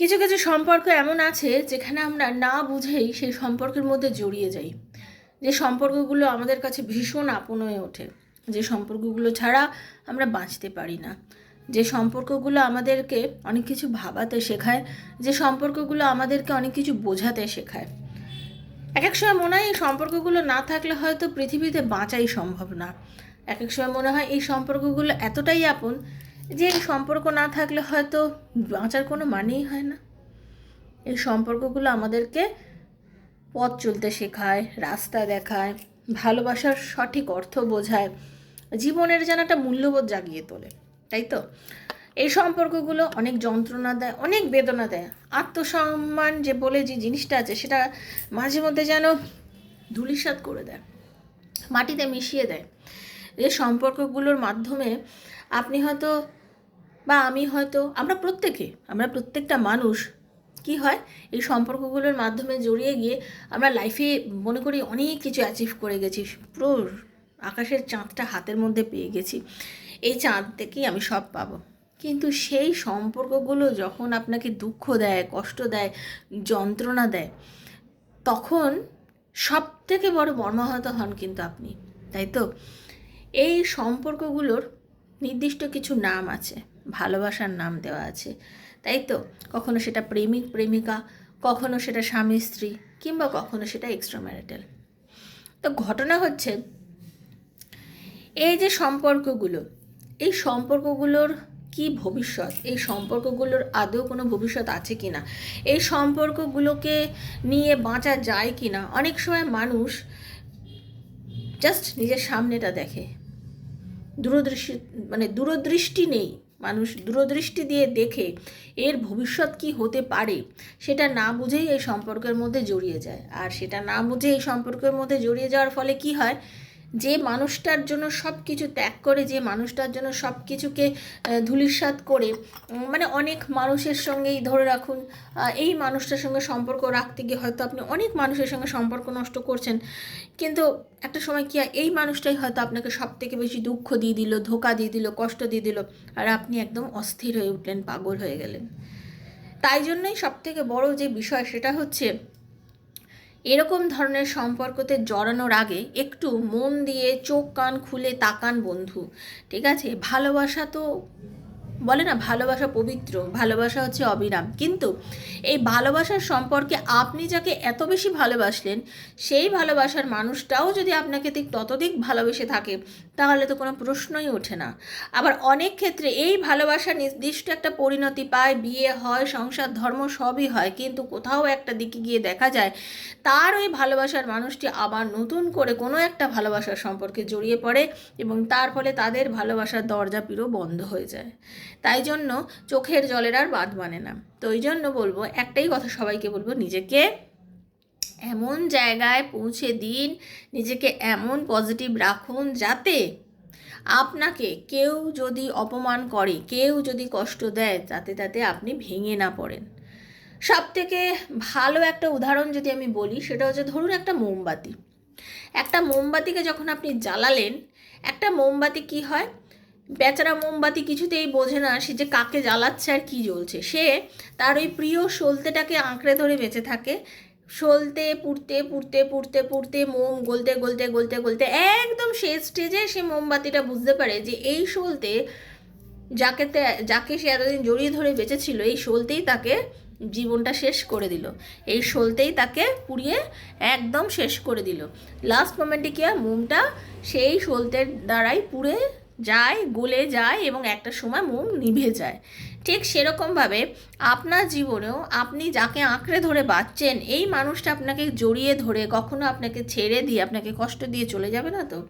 কিছু কিছু সম্পর্ক এমন আছে যেখানে আমরা না বুঝেই সেই সম্পর্কের মধ্যে জড়িয়ে যাই। যে সম্পর্কগুলো আমাদের কাছে ভীষণ আপন হয়ে ওঠে। যে সম্পর্কগুলো ছাড়া আমরা বাঁচতে পারি না। যে সম্পর্কগুলো আমাদেরকে অনেক কিছু ভাবাতে শেখায়। যে সম্পর্কগুলো আমাদেরকে অনেক কিছু বোঝাতে শেখায়। এক এক সময় মনে হয় এই সম্পর্কগুলো না থাকলে হয়তো পৃথিবীতে বাঁচাই সম্ভব না। এক এক সময় মনে হয় এই সম্পর্কগুলো এতটাই আপন যে এই সম্পর্ক না থাকলে হয়তো বাঁচার কোনো মানেই হয় না। এই সম্পর্কগুলো আমাদেরকে পথ চলতে শেখায়, রাস্তা দেখায়, ভালোবাসার সঠিক অর্থ বোঝায়, জীবনের যেন একটা মূল্যবোধ জাগিয়ে তোলে, তাই তো? এই সম্পর্কগুলো অনেক যন্ত্রণা দেয়, অনেক বেদনা দেয়। আত্মসম্মান যে বলে যে জিনিসটা আছে, সেটা মাঝে মধ্যে যেন ধূলিসাৎ করে দেয়, মাটিতে মিশিয়ে দেয়। এই সম্পর্কগুলোর মাধ্যমে আপনি হয়তো বা আমি হয়তো, আমরা প্রত্যেকে, আমরা প্রত্যেকটা মানুষ, কি হয়, এই সম্পর্কগুলোর মাধ্যমে জড়িয়ে গিয়ে আমরা লাইফে মনে করি অনেক কিছু অ্যাচিভ করে গেছি, পুরো আকাশের চাঁদটা হাতের মধ্যে পেয়ে গেছি। এই চাঁদ থেকেই আমি সব পাবো। কিন্তু সেই সম্পর্কগুলো যখন আপনাকে দুঃখ দেয়, কষ্ট দেয়, যন্ত্রণা দেয়, তখন সব থেকে বড় মর্মাহত হন কিন্তু আপনি, তাই তো? এই সম্পর্কগুলোর নির্দিষ্ট কিছু নাম আছে। ভালোবাসার নাম দেওয়া আছে। তাই তো? কখনো সেটা প্রেমিক, প্রেমিকা, কখনো সেটা স্বামী, স্ত্রী, কিংবা কখনো সেটা এক্সট্রা ম্যারিটাল তো ঘটনা হচ্ছে, এই যে সম্পর্কগুলো, এই সম্পর্কগুলোর কি ভবিষ্যৎ? এই সম্পর্কগুলোর আদৌ কোনো ভবিষ্যৎ আছে কি না? এই সম্পর্কগুলোকে নিয়ে বাঁচা যায় কি না? অনেক সময় মানুষ জাস্ট নিজের সামনেটা দেখে। দূরদৃষ্টি মানে দূরদৃষ্টি নেই। মানুষ দূরদৃষ্টি দিয়ে দেখে এর ভবিষ্যৎ কি হতে পারে, সেটা না বুঝেই এই সম্পর্কের মধ্যে জড়িয়ে যায়। আর সেটা না বুঝে এই সম্পর্কের মধ্যে জড়িয়ে যাওয়ার ফলে কি হয়? যে মানুষটার জন্য সব কিছু ত্যাগ করে, যে মানুষটার জন্য সব কিছুকে ধুলিসাৎ করে মানে অনেক মানুষের সঙ্গেই ধরে রাখুন। এই মানুষটার সঙ্গে সম্পর্ক রাখতে গিয়ে হয়তো আপনি অনেক মানুষের সঙ্গে সম্পর্ক নষ্ট করছেন। কিন্তু একটা সময় কি এই মানুষটাই হয়তো আপনাকে সব থেকে বেশি দুঃখ দিয়ে দিল, ধোকা দিয়ে দিল, কষ্ট দিয়ে দিল, আর আপনি একদম অস্থির হয়ে উঠলেন, পাগল হয়ে গেলেন। তাই জন্যই সব থেকে বড় যে বিষয় সেটা হচ্ছে এরকম ধরনের সম্পর্কতে জড়ানোর আগে একটু মন দিয়ে চোখ কান খুলে তাকান বন্ধু। ঠিক আছে? ভালোবাসা তো বলে না, ভালোবাসা পবিত্র, ভালোবাসা হচ্ছে অবিরাম। কিন্তু এই ভালোবাসার সম্পর্কে আপনি যাকে এত বেশি ভালোবাসলেন, সেই ভালোবাসার মানুষটাও যদি আপনাকে ঠিক ততদিক ভালোবেসে থাকে, তাহলে তো কোনো প্রশ্নই ওঠে না। আবার অনেক ক্ষেত্রে এই ভালোবাসা নির্দিষ্ট একটা পরিণতি পায়, বিয়ে হয়, সংসার, ধর্ম সবই হয়, কিন্তু কোথাও একটা দিকে গিয়ে দেখা যায়, তার ওই ভালোবাসার মানুষটি আবার নতুন করে কোনো একটা ভালোবাসার সম্পর্কে জড়িয়ে পড়ে এবং তার ফলে তাদের ভালোবাসার দরজা পিরো বন্ধ হয়ে যায়। তাই জন্য চোখের জলের আর বাদ মানে না। তো ওই জন্য বলব, একটাই কথা সবাইকে বলব, নিজেকে এমন জায়গায় পৌঁছে দিন, নিজেকে এমন পজিটিভ রাখুন যাতে আপনাকে কেউ যদি অপমান করে, কেউ যদি কষ্ট দেয়, তাতে তাতে আপনি ভেঙে না পড়েন। সব থেকে ভালো একটা উদাহরণ যদি আমি বলি, সেটা হচ্ছে ধরুন একটা মোমবাতি। একটা মোমবাতিকে যখন আপনি জ্বালালেন, একটা মোমবাতি কি হয়? বেচারা মোমবাতি কিছুতেই বোঝে না সে যে কাকে জ্বালাচ্ছে আর কি জ্বলছে। সে তার ওই প্রিয় সলতেটাকে আঁকড়ে ধরে বেঁচে থাকে। সলতে, পুড়তে পুড়তে পুড়তে পুড়তে, মোম গলতে গলতে গলতে গলতে একদম শেষ স্টেজে সে মোমবাতিটা বুঝতে পারে যে এই সলতে যাকে যাকে সে এতদিন জড়িয়ে ধরে বেঁচেছিল, এই সলতেই তাকে জীবনটা শেষ করে দিল। এই সলতেই তাকে পুড়িয়ে একদম শেষ করে দিল। লাস্ট মোমেন্টে কি হয়? মোমটা সেই সলতের দ্বারাই পুড়ে যায়, গলে যায় এবং একটা সময় মোম নিভে যায়। ঠিক সেরকমভাবে আপনার জীবনেও আপনি যাকে আঁকড়ে ধরে বাঁচছেন, এই মানুষটা আপনাকে জড়িয়ে ধরে, কখনো আপনাকে ছেড়ে দিয়ে, আপনাকে কষ্ট দিয়ে চলে যাবে না তো?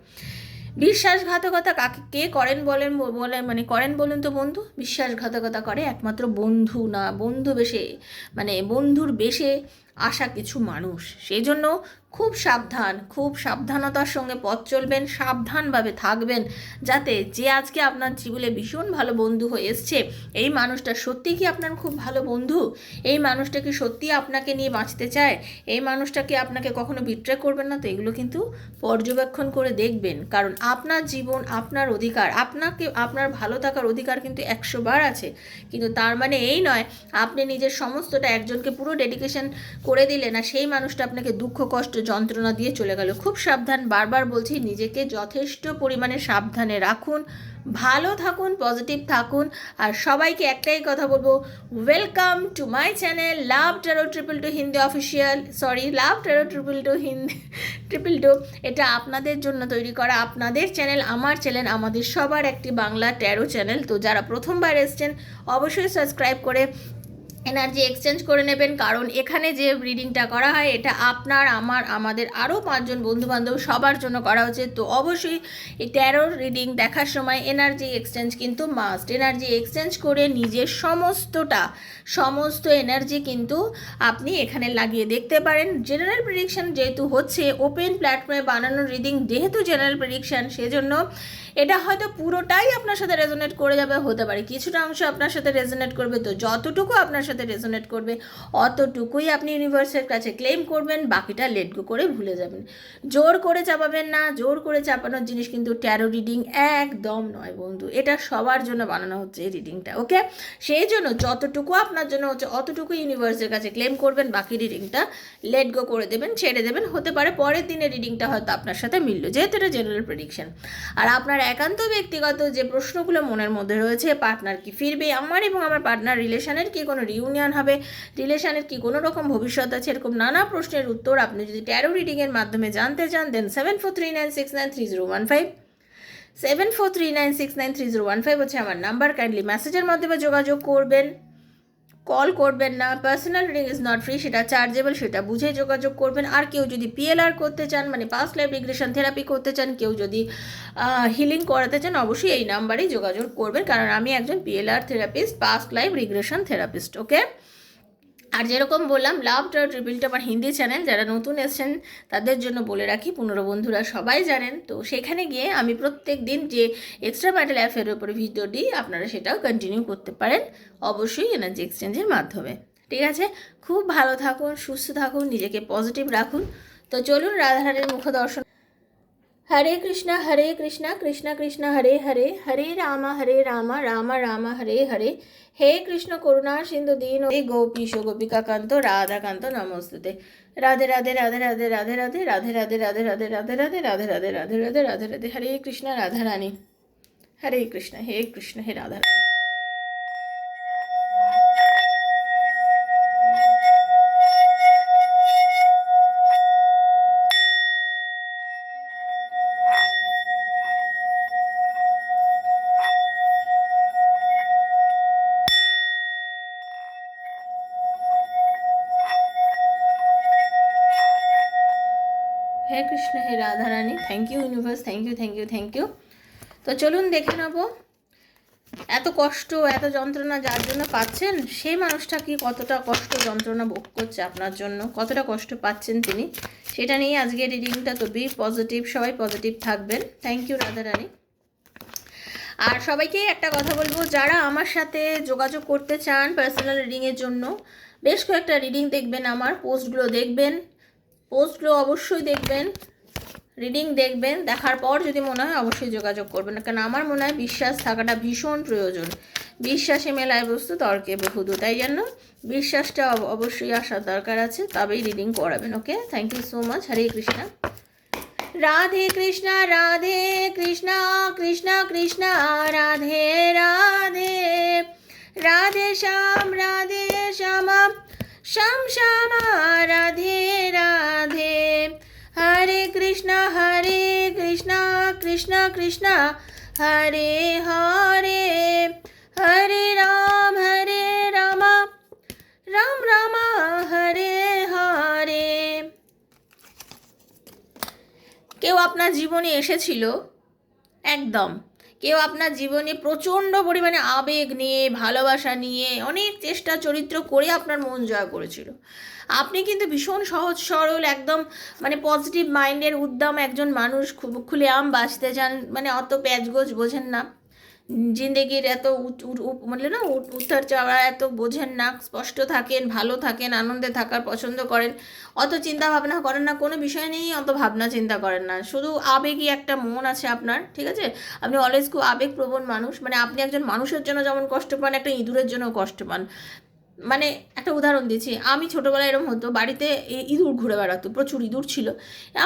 বিশ্বাসঘাতকতা কাকে, কে করেন বলেন, বলে মানে করেন বলুন তো বন্ধু? বিশ্বাসঘাতকতা করে একমাত্র বন্ধু না, বন্ধু বেশে মানে বন্ধুর বেশে আসা কিছু মানুষ। সেই জন্য খুব সাবধান, খুব সাবধানতার সঙ্গে পথ চলবেন, সাবধানভাবে থাকবেন, যাতে যে আজকে আপনার জীবনে ভীষণ ভালো বন্ধু হয়ে এসছে, এই মানুষটা সত্যি কি আপনার খুব ভালো বন্ধু? এই মানুষটা কি সত্যি আপনাকে নিয়ে বাঁচতে চায়? এই মানুষটা কি আপনাকে কখনো বিট্রে করবেন না? তো এগুলো কিন্তু পর্যবেক্ষণ করে দেখবেন। কারণ আপনার জীবন, আপনার অধিকার, আপনাকে, আপনার ভালো থাকার অধিকার কিন্তু একশো বার আছে। কিন্তু তার মানে এই নয়, আপনি নিজের সমস্তটা একজনকে পুরো ডেডিকেশন করে দিলেন আর সেই মানুষটা আপনাকে দুঃখ, কষ্ট, যন্ত্রণা দিয়ে চলে গেল। খুব সাবধান, বারবার বলছি, নিজেকে যথেষ্ট পরিমাণে সাবধানে রাখুন, ভালো থাকুন পজিটিভ থাকুন, আর সবাইকে একটাই কথা বলব welcome to my channel love tarot triple two Hindi official sorry love tarot triple two Hindi triple two এটা আপনাদের জন্য তৈরি করা, আপনাদের চ্যানেল আমার চ্যানেল আমাদের সবার একটি বাংলা ট্যারো চ্যানেল তো যারা প্রথমবার এসছেন, অবশ্যই সাবস্ক্রাইব করে এনার্জি এক্সচেঞ্জ করে নেবেন। কারণ এখানে যে রিডিংটা করা হয়, এটা আপনার, আমার, আমাদের আরও পাঁচজন বন্ধুবান্ধব সবার জন্য করা হচ্ছে। তো অবশ্যই এই ট্যারোর রিডিং দেখার সময় এনার্জি এক্সচেঞ্জ কিন্তু মাস্ট এনার্জি এক্সচেঞ্জ করে নিজের সমস্তটা, সমস্ত এনার্জি কিন্তু আপনি এখানে লাগিয়ে দেখতে পারেন। জেনারেল প্রেডিকশন যেহেতু হচ্ছে ওপেন প্ল্যাটফর্মে বানানো রিডিং যেহেতু জেনারেল প্রেডিকশন সেজন্য এটা হয়তো পুরোটাই আপনার সাথে রেজোনেট করে যাবে, হতে পারে। কিছুটা অংশ আপনার সাথে রেজোনেট করবে। তো যতটুকু আপনার সাথে রেজোনেট করবে। অতটুকুই আপনি ইউনিভার্সের কাছে ক্লেম করবেন, বাকিটা লেট গো করে ভুলে যাবেন। জোর করে চাপাবেন না, জোর করে চাপানোর জিনিস কিন্তু ট্যারো রিডিং একদম নয় বন্ধু। এটা সবার জন্য বানানো হচ্ছে এই রিডিংটা ওকে সেই জন্য যতটুকু আপনার জন্য হচ্ছে অতটুকু ইউনিভার্সের কাছে ক্লেম করবেন, বাকি রিডিংটা লেট গো করে দেবেন, ছেড়ে দেবেন। হতে পারে পরের দিনে রিডিংটা হয়তো আপনার সাথে মিলল, যেহেতু এটা জেনারেল প্রেডিকশন আর আপনার একান্ত ব্যক্তিগত যে প্রশ্নগুলো মনের মধ্যে রয়েছে পার্টনার কি ফিরবে, আমার এবং আমার পার্টনার রিলেশনের কি কোনো রিউনিয়ন হবে। রিলেশনের কি কোনো রকম ভবিষ্যৎ আছে? এরকম নানা প্রশ্নের উত্তর আপনি যদি ট্যারো রিডিংয়ের মাধ্যমে জানতে চান then seven four three nine six nine three zero one five seven four three nine six nine three zero one five হচ্ছে আমার নাম্বার কাইন্ডলি মেসেজের মাধ্যমে যোগাযোগ করবেন। কল করবেন না personal reading is not free সেটা চার্জেবল সেটা বুঝে যোগাযোগ করবেন। আর কেউ যদি পিএলআর করতে চান মানে পাস্ট লাইফ রিগ্রেশন থেরাপি করতে চান, কেউ যদি হিলিং করাতে চান, অবশ্যই এই নাম্বারেই যোগাযোগ করবেন, কারণ আমি একজন PLR therapist past life regression therapist okay আর যেরকম বললাম লাভ টার ট্রিপিলটা আমার হিন্দি চ্যানেল যারা নতুন এসেছেন, তাদের জন্য বলে রাখি, পুনর বন্ধুরা সবাই জানেন। তো সেখানে গিয়ে আমি প্রত্যেক দিন যে এক্সট্রা ব্যাটেল অ্যাফের উপরে ভিডিও দিই আপনারা সেটাও কন্টিনিউ করতে পারেন, অবশ্যই এনার্জি এক্সচেঞ্জের মাধ্যমে। ঠিক আছে? খুব ভালো থাকুন, সুস্থ থাকুন, নিজেকে পজিটিভ রাখুন। তো চলুন, রাধারানীর মুখ দর্শন হরে কৃষ্ণ হরে কৃষ্ণ কৃষ্ণ কৃষ্ণ, হরে হরে হরে রাম হরে রাম রাম রাম, হরে হরে। হে কৃষ্ণ করুণা, সিন্ধু দীন, হে গোপীশ রাধা কান্ত নমস্তুতে। রাধে রাধে রাধে রাধে রাধে রাধে রাধে রাধে রাধে রাধে রাধে রাধে রাধে রাধে রাধে রাধে রাধে রাধে, হরে কৃষ্ণ, রাধা রানী। হরে কৃষ্ণ, হে কৃষ্ণ, হে Radha thank you universe thank you thank you thank you তো চলুন দেখে নেব এত কষ্ট, এত যন্ত্রণা যার জন্য পাচ্ছেন, সেই মানুষটা কি কতটা কষ্ট, যন্ত্রণা ভোগ করছে আপনার জন্য, কতটা কষ্ট পাচ্ছেন তিনি? সেটা নিয়ে আজকে রিডিংটা তো বি পজিটিভ সবাই পজিটিভ থাকবেন। থ্যাংক ইউ রাধা রানী আর সবাইকেই একটা কথা বলব, যারা আমার সাথে যোগাযোগ করতে চান পার্সোনাল রিডিংয়ের জন্য, বেশ কয়েকটা রিডিং দেখবেন আমার পোস্টগুলো দেখবেন পোস্টগুলো অবশ্যই দেখবেন। রিডিং দেখবেন, দেখার পর যদি মনে হয় অবশ্যই যোগাযোগ করবেন। কারণ আমার মনে হয় বিশ্বাস থাকাটা ভীষণ প্রয়োজন। বিশ্বাসে মেলায় বস্তু তর্কে বহুদূর। তাই জন্য বিশ্বাসটা অব- অবশ্যই আসার দরকার আছে, তবেই রিডিং করাবেন okay thank you so much Hare Krishna Radhe Krishna Radhe Krishna Krishna Krishna Radhe Radhe Radhe Shyam Radhe Shyama Shyam Shyama Radhe Krishna Krishna, Hare Hare Hare Ram Hare Ram Ram Ram, Hare Hare. কেউ আপনার জীবনে এসেছিল? একদম। কেউ আপনার জীবনে প্রচণ্ড পরিমাণে আবেগ নিয়ে, ভালোবাসা নিয়ে, অনেক চেষ্টা, চরিত্র করে আপনার মন জয় করেছিল। আপনি কিন্তু ভীষণ সহজ, সরল, একদম মানে পজিটিভ মাইন্ডের উদ্যম একজন মানুষ। খুব খুলে আম বাঁচতে চান মানে অত প্যাচগোজ বোঝেন না। জিন্দেগির এত উপ- না, উত- উত্তর চাওয়া এত বোঝেন না। স্পষ্ট থাকেন, ভালো থাকেন, আনন্দে থাকার পছন্দ করেন। অত চিন্তা ভাবনা করেন না, কোনো বিষয় নিয়েই অত ভাবনা চিন্তা করেন না। শুধু আবেগই একটা মন আছে আপনার, ঠিক আছে? আপনি অলওয়েজ খুব আবেগপ্রবণ মানুষ মানে আপনি একজন মানুষের জন্য যেমন কষ্ট পান, একটা ইঁদুরের জন্য কষ্ট পান। মানে একটা উদাহরণ দিচ্ছি। আমি ছোটোবেলায় এরকম হতো, বাড়িতে ইঁদুর ঘুরে বেড়াতো, প্রচুর ইঁদুর ছিল।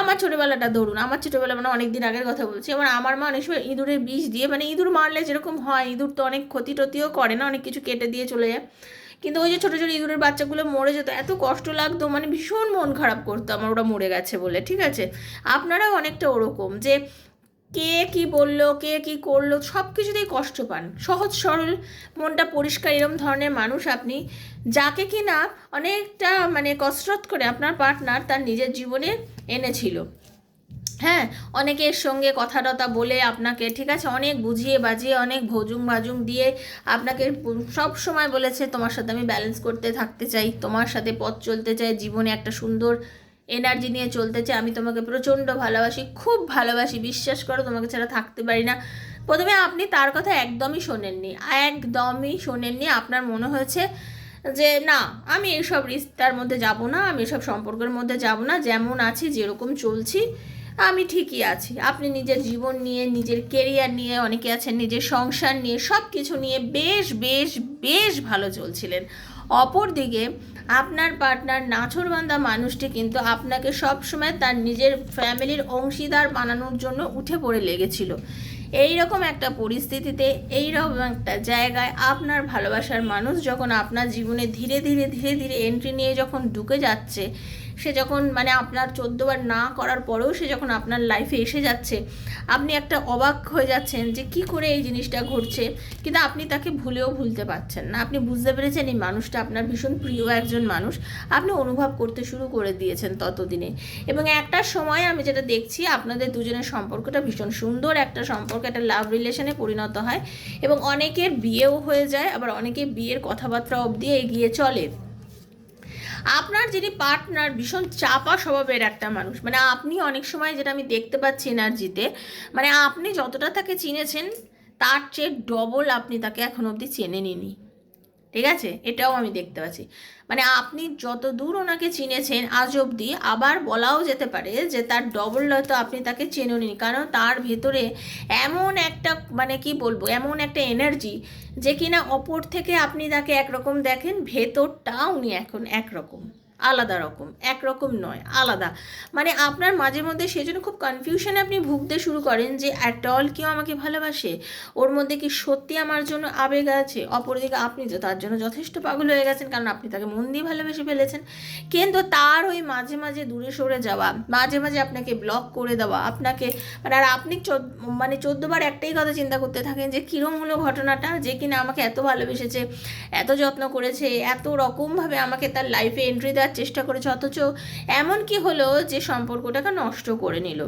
আমার ছোটোবেলাটা ধরুন, আমার ছোটোবেলা মানে অনেক দিন আগের কথা বলছি, এবার আমার মা অনেক সময় ইঁদুরের বিষ দিয়ে মানে ইঁদুর মারলে যেরকম হয়, ইঁদুর তো অনেক ক্ষতি টতিও করে না, অনেক কিছু কেটে দিয়ে চলে যায়। কিন্তু ওই যে ছোটো ছোটো ইঁদুরের বাচ্চাগুলো মরে যেত, এত কষ্ট লাগতো মানে ভীষণ মন খারাপ করতো, আমার ওরা মরে গেছে বলে, ঠিক আছে? আপনারাও অনেকটা ওরকম যে কে কি বলল, কে কি করল সব কিছুতেই কষ্ট পান। সহজ, সরল, মনটা পরিষ্কার, এরম ধরনের মানুষ আপনি, যাকে কি না অনেকটা মানে কসরত করে আপনার পার্টনার তার নিজের জীবনে এনেছিল। হ্যাঁ অনেকের সঙ্গে কথা টথা বলে আপনাকে, ঠিক আছে, অনেক বুঝিয়ে বাজিয়ে, অনেক ভোজুং ভাজুং দিয়ে আপনাকে সব সময় বলেছে, তোমার সাথে আমি ব্যালেন্স করতে থাকতে চাই, তোমার সাথে পথ চলতে চাই, জীবনে একটা সুন্দর এনার্জি নিয়ে চলতে চাই, আমি তোমাকে প্রচণ্ড ভালোবাসি, খুব ভালোবাসি, বিশ্বাস করো তোমাকে ছাড়া থাকতে পারি না। প্রথমে আপনি তার কথা একদমই শোনেননি একদমই শোনেননি, আপনার মনে হয়েছে যে না, আমি এইসব রিস্তার মধ্যে যাব না, আমি এসব সম্পর্কের মধ্যে যাব না, যেমন আছি, যেরকম চলছি, আমি ঠিকই আছি। আপনি নিজের জীবন নিয়ে, নিজের কেরিয়ার নিয়ে, অনেকে আছেন, নিজের সংসার নিয়ে সব কিছু নিয়ে বেশ বেশ বেশ ভালো চলছিলেন। অপরদিকে আপনার পার্টনার নাছরবান্ধা মানুষটি কিন্তু আপনাকে সবসময় তার নিজের ফ্যামিলির অংশীদার বানানোর জন্য উঠে পড়ে লেগেছিল। এই রকম একটা পরিস্থিতিতে এই রকম একটা জায়গায় আপনার ভালোবাসার মানুষ যখন আপনার জীবনে ধীরে ধীরে ধীরে ধীরে এন্ট্রি নিয়ে যখন ঢুকে যাচ্ছে সে যখন মানে আপনার চোদ্দবার না করার পরেও সে যখন আপনার লাইফে এসে যাচ্ছে, আপনি একটা অবাক হয়ে যাচ্ছেন যে কি করে এই জিনিসটা ঘটছে। কিন্তু আপনি তাকে ভুলেও ভুলতে পারছেন না। আপনি বুঝতে পেরেছেন এই মানুষটা আপনার ভীষণ প্রিয় একজন মানুষ। আপনি অনুভব করতে শুরু করে দিয়েছেন ততদিনে। এবং একটা সময় আমি যেটা দেখছি, আপনাদের দুজনের সম্পর্কটা ভীষণ সুন্দর। একটা সম্পর্ক, একটা লাভ রিলেশনে পরিণত হয়। এবং অনেকের বিয়েও হয়ে যায়, আবার অনেকে বিয়ের কথাবার্তা অবধি এগিয়ে চলে। আপনার যিনি পার্টনার ভীষণ চাপা স্বভাবের একটা মানুষ। মানে আপনি অনেক সময় যেটা আমি দেখতে পাচ্ছি এনার্জিতে মানে আপনি যতটা তাকে চিনেছেন, তার চেয়ে ডবল আপনি তাকে এখন অবধি চেনে নিনি ঠিক আছে? এটাও আমি দেখতে পাচ্ছি। মানে আপনি যত দূর ওনাকে চিনেছেন আজ অবধি, আবার বলাও যেতে পারে যে তার ডবল হয়তো আপনি তাকে চেনেনি, কারণ তার ভেতরে এমন একটা মানে কি বলব, এমন একটা এনার্জি যে কিনা অপর থেকে আপনি তাকে একরকম দেখেন ভেতরটা উনি এখন একরকম। আলাদা রকম একরকম নয়, আলাদা। মানে আপনার মাঝে মধ্যে সেজন্য খুব কনফিউশনে আপনি ভুগতে শুরু করেন যে অ্যাট অল কেউ আমাকে ভালোবাসে? ওর মধ্যে কি সত্যি আমার জন্য আবেগ আছে? অপরদিকে আপনি তার জন্য যথেষ্ট পাগল হয়ে গেছেন, কারণ আপনি তাকে মন দিয়ে ভালোবেসে ফেলেছেন। কিন্তু তার ওই মাঝে মাঝে দূরে সরে যাওয়া, মাঝে মাঝে আপনাকে ব্লক করে দেওয়া, আপনাকে মানে আর আপনি মানে চোদ্দবার একটাই কথা চিন্তা করতে থাকেন যে, কীরম হলো ঘটনাটা? যে কিনা আমাকে এত ভালোবেসেছে, এত যত্ন করেছে, এত রকমভাবে আমাকে তার লাইফে এন্ট্রি দেওয়ার চেষ্টা করেছে অথচ এমন কি হলো যে সম্পর্কটাকে নষ্ট করে নিল।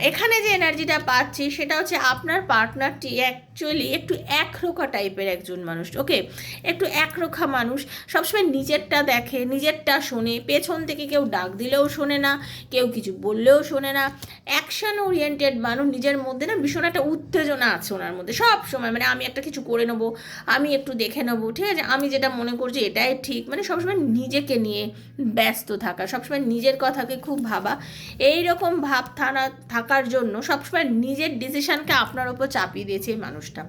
এখানে যে এনার্জিটা পাচ্ছি সেটা হচ্ছে আপনার পার্টনারটি অ্যাকচুয়ালি একটু একরোখা টাইপের একজন মানুষ ওকে একটু একরোখা মানুষ, সবসময় নিজেরটা দেখে, নিজেরটা শোনে, পেছন থেকে কেউ ডাক দিলেও শোনে না, কেউ কিছু বললেও শোনে না। অ্যাকশন ওরিয়েন্টেড মানুষ নিজের মধ্যে না ভীষণ একটা উত্তেজনা আছে ওনার মধ্যে। সব সময় মানে আমি একটা কিছু করে নেব, আমি একটু দেখে নেব, ঠিক আছে? আমি যেটা মনে করছি এটাই ঠিক। মানে সবসময় নিজেকে নিয়ে ব্যস্ত থাকা, সবসময় নিজের কথাকে খুব ভাবা। এই রকম ভাব থানা থাকার জন্য সবসময় নিজের ডিসিশানকে আপনার ওপর চাপিয়ে দিয়েছে এই মানুষটা।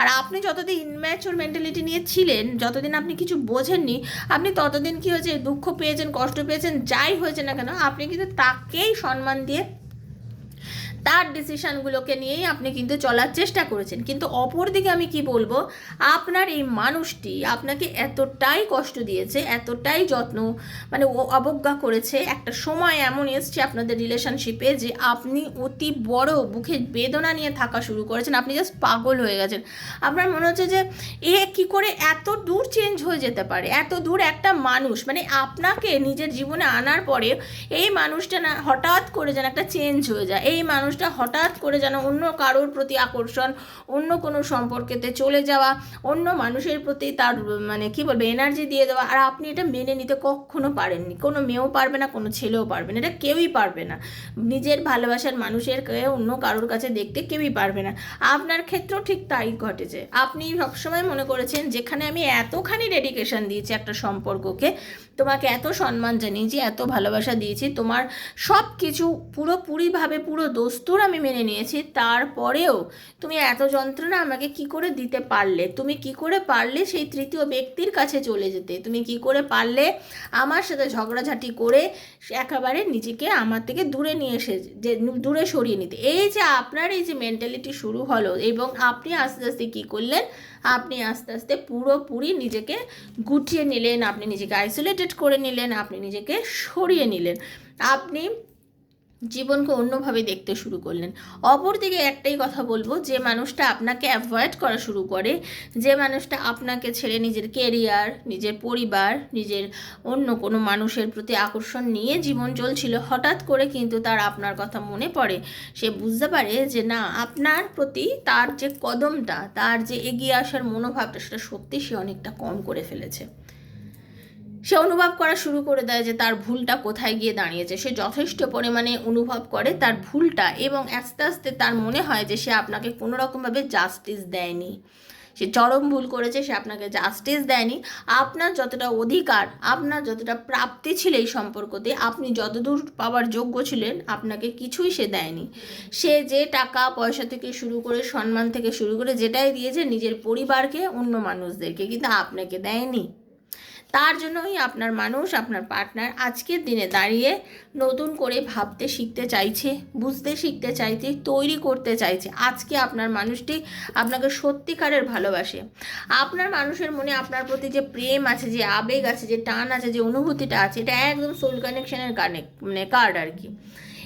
আর আপনি যতদিন ইনম্যাচুর মেন্টালিটি নিয়ে ছিলেন, যতদিন আপনি কিছু বোঝেননি, আপনি ততদিন কী হয়েছে, দুঃখ পেয়েছেন, কষ্ট পেয়েছেন, যাই হয়েছে না কেন, আপনি কিন্তু তাকেই সম্মান দিয়ে তার ডিসিশানগুলোকে নিয়েই আপনি কিন্তু চলার চেষ্টা করেছেন। কিন্তু অপরদিকে আমি কি বলব? আপনার এই মানুষটি আপনাকে এতটাই কষ্ট দিয়েছে, এতটাই যত্ন মানে অবজ্ঞা করেছে। একটা সময় এমন এসছে আপনাদের রিলেশনশিপে যে আপনি অতি বড় বুকে বেদনা নিয়ে থাকা শুরু করেছেন। আপনি জাস্ট পাগল হয়ে গেছেন। আপনার মনে হচ্ছে যে এ কি করে এত দূর চেঞ্জ হয়ে যেতে পারে? এত দূর একটা মানুষ মানে আপনাকে নিজের জীবনে আনার পরে এই মানুষটা না হঠাৎ করে যেন একটা চেঞ্জ হয়ে যায়। এই মানুষ মানুষটা হঠাৎ করে যেন অন্য কারোর প্রতি আকর্ষণ, অন্য কোনো সম্পর্কেতে চলে যাওয়া, অন্য মানুষের প্রতি তার মানে কি বলবে এনার্জি দিয়ে দেওয়া, আর আপনি এটা মেনে নিতে কখনো পারেননি। কোনো মেয়েও পারবে না, কোনো ছেলেও পারবে না, এটা কেউই পারবে না। নিজের ভালোবাসার মানুষের অন্য কারোর কাছে দেখতে কেউই পারবে না। আপনার ক্ষেত্রেও ঠিক তাই ঘটেছে। আপনি সবসময় মনে করেছেন, যেখানে আমি এতখানি ডেডিকেশন দিয়েছি একটা সম্পর্ককে, তোমাকে এত সম্মান জানিয়েছি, এত ভালোবাসা দিয়েছি, তোমার সব কিছু পুরোপুরিভাবে পুরো দোস্তুর আমি মেনে নিয়েছি, তারপরেও তুমি এত যন্ত্রণা আমাকে কি করে দিতে পারলে? তুমি কি করে পারলে সেই তৃতীয় ব্যক্তির কাছে চলে যেতে? তুমি কি করে পারলে আমার সাথে ঝগড়াঝাটি করে একেবারে নিজেকে আমার থেকে দূরে নিয়ে এসে যে, দূরে সরিয়ে নিতে? এই যে আপনার এই যে মেন্টালিটি শুরু হলো এবং আপনি আস্তে আস্তে কী করলেন? আপনি আস্তে আস্তে পুরোপুরি নিজেকে গুটিয়ে নিলেন, আপনি নিজেকে আইসোলেটেড করে নিলেন, আপনি নিজেকে সরিয়ে নিলেন। আপনি জীবনকে অন্যভাবে দেখতে শুরু করলেন। অপরদিকে একটাই কথা বলব, যে মানুষটা আপনাকে অ্যাভয়েড করা শুরু করে, যে মানুষটা আপনাকে ছেড়ে নিজের কেরিয়ার নিজের পরিবার, নিজের অন্য কোনো মানুষের প্রতি আকর্ষণ নিয়ে জীবন চলছিল, হঠাৎ করে কিন্তু তার আপনার কথা মনে পড়ে। সে বুঝতে পারে যে না, আপনার প্রতি তার যে কদমটা, তার যে এগিয়ে আসার মনোভাবটা, সেটা সত্যি সে অনেকটা কম করে ফেলেছে। সে অনুভব করা শুরু করে দেয় যে তার ভুলটা কোথায় গিয়ে দাঁড়িয়েছে। সে যথেষ্ট পরিমাণে অনুভব করে তার ভুলটা এবং আস্তে আস্তে তার মনে হয় যে সে আপনাকে কোনো রকমভাবে জাস্টিস দেয়নি। সে চরম ভুল করেছে, সে আপনাকে জাস্টিস দেয়নি। আপনার যতটা অধিকার, আপনার যতটা প্রাপ্তি ছিল এই সম্পর্কতে, আপনি যতদূর পাওয়ার যোগ্য ছিলেন, আপনাকে কিছুই সে দেয়নি। সে যে টাকা, পয়সা থেকে শুরু করে সম্মান থেকে শুরু করে যেটাই দিয়েছে, নিজের পরিবারকে, অন্য মানুষদেরকে কিন্তু আপনাকে দেয়নি। তার জন্যই আপনার মানুষ, আপনার পার্টনার আজকের দিনে দাঁড়িয়ে নতুন করে ভাবতে শিখতে চাইছে, বুঝতে শিখতে চাইছে, তৈরি করতে চাইছে। আজকে আপনার মানুষটি আপনাকে সত্যিকারের ভালোবাসে। আপনার মানুষের মনে আপনার প্রতি যে প্রেম আছে, যে আবেগ আছে, যে টান আছে, যে অনুভূতিটা আছে, এটা একদম সোল কানেকশনের কানেক্ট মানে কার্ড আর কি।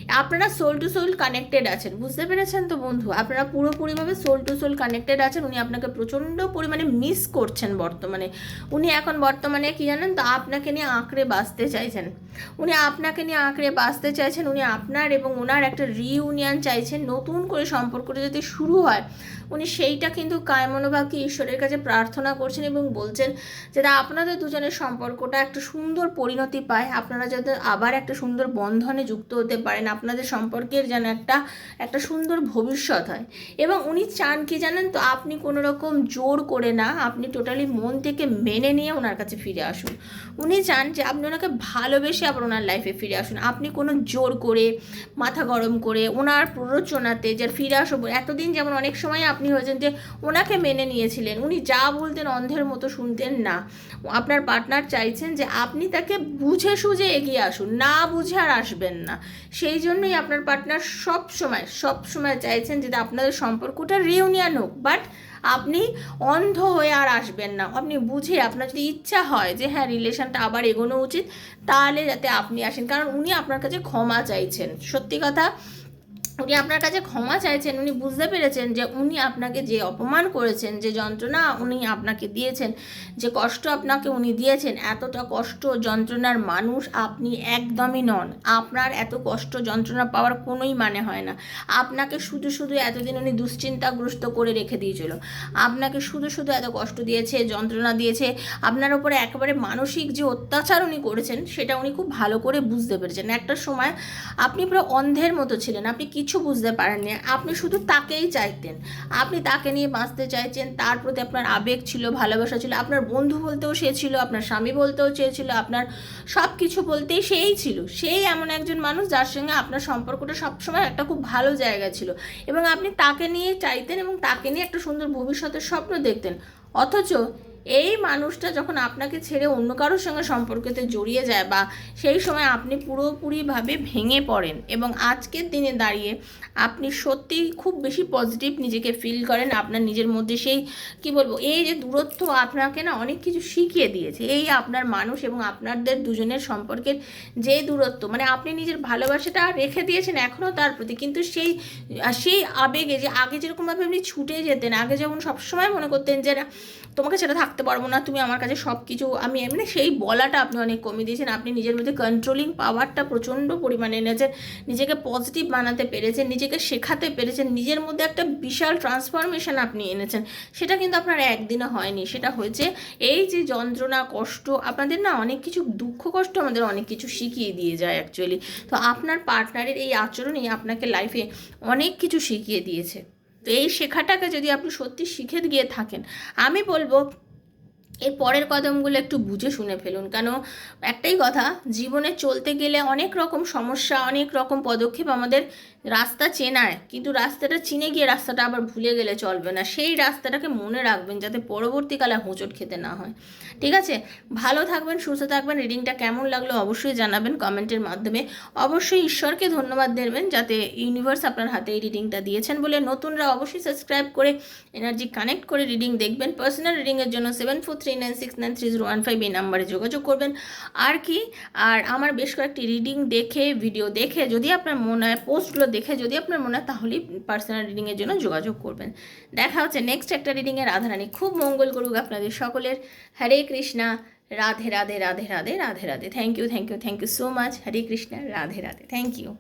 আপনারা সোল টু সোল কানেক্টেড আছেন, বুঝতে পেরেছেন তো বন্ধু? আপনারা পুরোপুরিভাবে সোল টু সোল কানেক্টেড আছেন, উনি আপনাকে প্রচণ্ড পরিমাণে মিস করছেন বর্তমানে। উনি এখন বর্তমানে কি জানেন তো, আপনাকে নিয়ে আঁকড়ে বাঁচতে চাইছেন। উনি আপনাকে নিয়ে আঁকড়ে বাঁচতে চাইছেন, উনি আপনার এবং ওনার একটা রিউনিয়ন চাইছেন, নতুন করে সম্পর্কটা যদি শুরু হয়, উনি সেইটা কিন্তু কায়মনোভাবকে ঈশ্বরের কাছে প্রার্থনা করছেন এবং বলছেন যাতে আপনাদের দুজনের সম্পর্কটা একটা সুন্দর পরিণতি পায়। আপনারা যাতে আবার একটা সুন্দর বন্ধনে যুক্ত হতে পারেন আপনাদের সম্পর্কের যেন একটা একটা সুন্দর ভবিষ্যৎ হয়। এবং উনি চান কি জানেন তো, আপনি কোনো রকম জোর করে না, আপনি টোটালি মন থেকে মেনে নিয়ে ওনার কাছে ফিরে আসুন। উনি চান যে আপনি ওনাকে ভালোবেসে আবার ওনার লাইফে ফিরে আসুন। আপনি কোনো জোর করে, মাথা গরম করে, ওনার প্ররোচনাতে যে ফিরে আসব এতদিন যেমন অনেক সময় আপনি হয়েছেন যে ওনাকে মেনে নিয়েছিলেন, উনি যা বলতেন অন্ধের মতো শুনতেন না। আপনার পার্টনার চাইছেন যে আপনি তাকে বুঝে সুঝে এগিয়ে আসুন, না বুঝে আর আসবেন না। সেই জন্যই আপনার পার্টনার সব সময় সব সময় চাইছেন যে আপনাদের সম্পর্কটা রিউনিয়ন হোক। বাট আপনি অন্ধ হয়ে আর আসবেন না। আপনি বুঝে, আপনার যদি ইচ্ছা হয় যে হ্যাঁ রিলেশনটা আবার এগোনো উচিত, তাহলে যাতে আপনি আসেন। কারণ উনি আপনার কাছে ক্ষমা চাইছেন। সত্যি কথা উনি আপনার কাছে ক্ষমা চাইছেন, উনি বুঝতে পেরেছেন যে উনি আপনাকে যে অপমান করেছেন, যে যন্ত্রণা উনি আপনাকে দিয়েছেন, যে কষ্ট আপনাকে উনি দিয়েছেন, এতটা কষ্ট যন্ত্রণার মানুষ আপনি একদমই নন। আপনার এত কষ্ট যন্ত্রণা পাওয়ার কোনোই মানে হয় না। আপনাকে শুধু শুধু এতদিন উনি দুশ্চিন্তাগ্রস্ত করে রেখে দিয়েছিল। আপনাকে শুধু শুধু এত কষ্ট দিয়েছে, যন্ত্রণা দিয়েছে, আপনার উপরে একেবারে মানসিক যে অত্যাচার উনি করেছেন, সেটা উনি খুব ভালো করে বুঝতে পেরেছেন। একটা সময় আপনি পুরো অন্ধের মতো ছিলেন, আপনি কিছু বুঝতে পারেননি। আপনি শুধু তাকেই চাইতেন। আপনি তাকে নিয়ে বাঁচতে চাইছেন, তার প্রতি আপনার আবেগ ছিল, ভালোবাসা ছিল, আপনার বন্ধু বলতেও সে ছিল, আপনার স্বামী বলতেও চেয়েছিল আপনার সব কিছু বলতেই সেই ছিল। সেই এমন একজন মানুষ যার সঙ্গে আপনার সম্পর্কটা সবসময় একটা খুব ভালো জায়গা ছিল এবং আপনি তাকে নিয়ে চাইতেন এবং তাকে নিয়ে একটা সুন্দর ভবিষ্যতের স্বপ্ন দেখতেন। অথচ এই মানুষটা যখন আপনাকে ছেড়ে অন্য কারোর সঙ্গে সম্পর্কতে জড়িয়ে যায় বা সেই সময় আপনি পুরোপুরিভাবে ভেঙে পড়েন এবং আজকের দিনে দাঁড়িয়ে আপনি সত্যিই খুব বেশি পজিটিভ নিজেকে ফিল করেন, আপনার নিজের মধ্যে সেই, কি বলব, এই যে দূরত্ব আপনাকে না অনেক কিছু শিখিয়ে দিয়েছে। এই আপনার মানুষ এবং আপনাদের দুজনের সম্পর্কের যে দূরত্ব মানে আপনি নিজের ভালোবাসাটা রেখে দিয়েছেন এখনও তার প্রতি, কিন্তু সেই সেই আবেগে যে আগে যেরকমভাবে আপনি ছুটে যেতেন, আগে যেমন সবসময় মনে করতেন যে তোমাকে সেটা থাকতে থাকতে পারব না, তুমি আমার কাছে সব কিছু আমি এমনি সেই বলাটা আপনি অনেক কমিয়ে দিয়েছেন, আপনি নিজের মধ্যে কন্ট্রোলিং পাওয়ারটা প্রচণ্ড পরিমাণে এনেছেন, নিজেকে পজিটিভ বানাতে পেরেছেন, নিজেকে শেখাতে পেরেছেন, নিজের মধ্যে একটা বিশাল ট্রান্সফরমেশন আপনি এনেছেন, সেটা কিন্তু আপনার একদিনে হয়নি, সেটা হয়েছে এই যে যন্ত্রণা, কষ্ট, আপনাদের না অনেক কিছু, দুঃখ, কষ্ট আমাদের অনেক কিছু শিখিয়ে দিয়ে যায় অ্যাকচুয়ালি তো আপনার পার্টনারের এই আচরণই আপনাকে লাইফে অনেক কিছু শিখিয়ে দিয়েছে, তো এই শেখাটাকে যদি আপনি সত্যি শিখে গিয়ে থাকেন, আমি বলব এর পরের কদমগুলো একটু বুঝে শুনে ফেলুন। কেন? একটাই কথা, জীবনে চলতে গেলে অনেক রকম সমস্যা, অনেক রকম পদক্ষেপ আমাদের রাস্তা চেনায় কিন্তু রাস্তাটা চিনে গিয়ে রাস্তাটা আবার ভুলে গেলে চলবে না। সেই রাস্তাটাকে মনে রাখবেন যাতে পরবর্তীকালে হোঁচট খেতে না হয়। ঠিক আছে? ভালো থাকবেন, সুস্থ থাকবেন, রিডিংটা কেমন লাগল অবশ্যই জানাবেন কমেন্টের মাধ্যমে। অবশ্যই ঈশ্বরকে ধন্যবাদ দেবেন যাতে ইউনিভার্স আপনার হাতে এই রিডিংটা দিয়েছেন বলে নতুনরা অবশ্যই সাবস্ক্রাইব করে এনার্জি কানেক্ট করে রিডিং দেখবেন। পার্সোনাল রিডিংয়ের জন্য seven four three nine six nine three zero one five এই নাম্বারে যোগাযোগ করবেন। আর কি? আর আমার বেশ কয়েকটি রিডিং দেখে ভিডিও দেখে যদি আপনার মনে হয় পোস্টগুলো দেখে যদি আপনার মনে হয় তাহলেই পার্সোনাল রিডিংয়ের জন্য যোগাযোগ করবেন। দেখা হচ্ছে নেক্সট একটা রিডিংয়ে রাধারানী খুব মঙ্গল করুক আপনাদের সকলের। Hare Krishna, Radhe Radhe Radhe Radhe Radhe Radhe. Thank you thank you thank you so much Hare Krishna, Radhe Radhe. Thank you